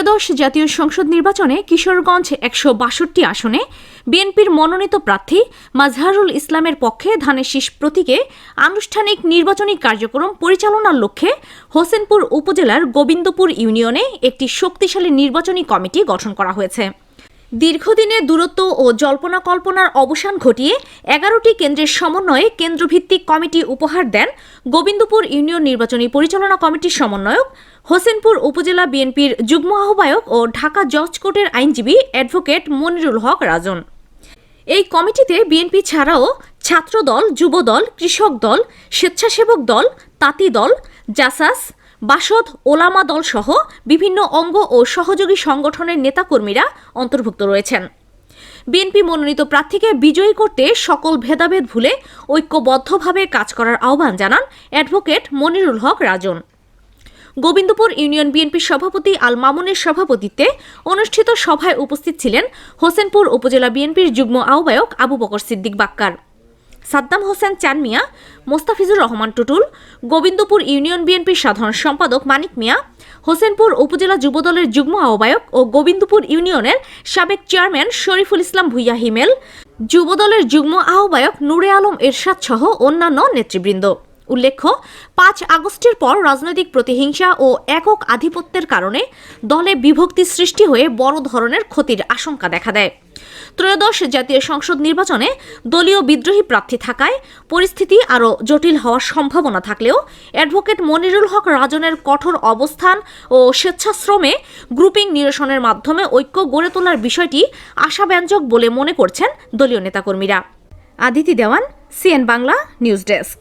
ত্রয়োদশ জাতীয় সংসদ নির্বাচনে কিশোরগঞ্জ একশো বাষট্টি আসনে, বিএনপির মনোনীত প্রার্থী মাজহারুল ইসলামের পক্ষে ধানের শীষ প্রতীকে আনুষ্ঠানিক নির্বাচনী কার্যক্রম পরিচালনার লক্ষ্যে হোসেনপুর উপজেলার গোবিন্দপুর ইউনিয়নে একটি শক্তিশালী নির্বাচনী কমিটি গঠন করা হয়েছে। দীর্ঘদিনের দূরত্ব ও জল্পনা কল্পনার অবসান ঘটিয়ে এগারোটি কেন্দ্রের সমন্বয়ে কেন্দ্রভিত্তিক কমিটি উপহার দেন গোবিন্দপুর ইউনিয়ন নির্বাচনী পরিচালনা কমিটির সমন্বয়ক, হোসেনপুর উপজেলা বিএনপির যুগ্ম আহ্বায়ক ও ঢাকা জজ কোর্টের আইনজীবী অ্যাডভোকেট মনিরুল হক রাজন। এই কমিটিতে বিএনপি ছাড়াও ছাত্রদল, যুবদল, কৃষক দল, স্বেচ্ছাসেবক দল, তাঁতি দল, জাসাস বাসদ, ওলামা দল সহ বিভিন্ন অঙ্গ ও সহযোগী সংগঠনের নেতাকর্মীরা অন্তর্ভুক্ত রয়েছেন। বিএনপি মনোনীত প্রার্থীকে বিজয়ী করতে সকল ভেদাভেদ ভুলে ঐক্যবদ্ধভাবে কাজ করার আহ্বান জানান অ্যাডভোকেট মনিরুল হক রাজন। গোবিন্দপুর ইউনিয়ন বিএনপির সভাপতি আল মামুনের সভাপতিত্বে অনুষ্ঠিত সভায় উপস্থিত ছিলেন হোসেনপুর উপজেলা বিএনপির যুগ্ম আহ্বায়ক আবু বকর সিদ্দিক বাক্কার। সাদ্দাম হোসেন চান মিয়া মোস্তাফিজুর রহমান টুটুল, গোবিন্দপুর ইউনিয়ন বিএনপির সাধারণ সম্পাদক মানিক মিয়া, হোসেনপুর উপজেলা যুবদলের যুগ্ম আহ্বায়ক ও গোবিন্দপুর ইউনিয়নের সাবেক চেয়ারম্যান শরীফুল ইসলাম ভুইয়া হিমেল, যুবদলের যুগ্ম আহ্বায়ক নূরে আলম এরশাদ সহ অন্যান্য নেতৃবৃন্দ। উল্লেখ্য, পাঁচ আগস্টের পর রাজনৈতিক প্রতিহিংসা ও একক আধিপত্যের কারণে দলে বিভক্তি সৃষ্টি হয়ে বড় ধরনের ক্ষতির আশঙ্কা দেখা দেয়। ত্রয়োদশ জাতীয় সংসদ নির্বাচনে দলীয় বিদ্রোহী প্রার্থী থাকায় পরিস্থিতি আরও জটিল হওয়ার সম্ভাবনা থাকলেও অ্যাডভোকেট মনিরুল হক রাজনের কঠোর অবস্থান ও স্বেচ্ছাশ্রমে গ্রুপিং নিরসনের মাধ্যমে ঐক্য গড়ে তোলার বিষয়টি আশাব্যঞ্জক বলে মনে করছেন দলীয় নেতাকর্মীরা। Aditi Dewan, CN Bangla, news desk.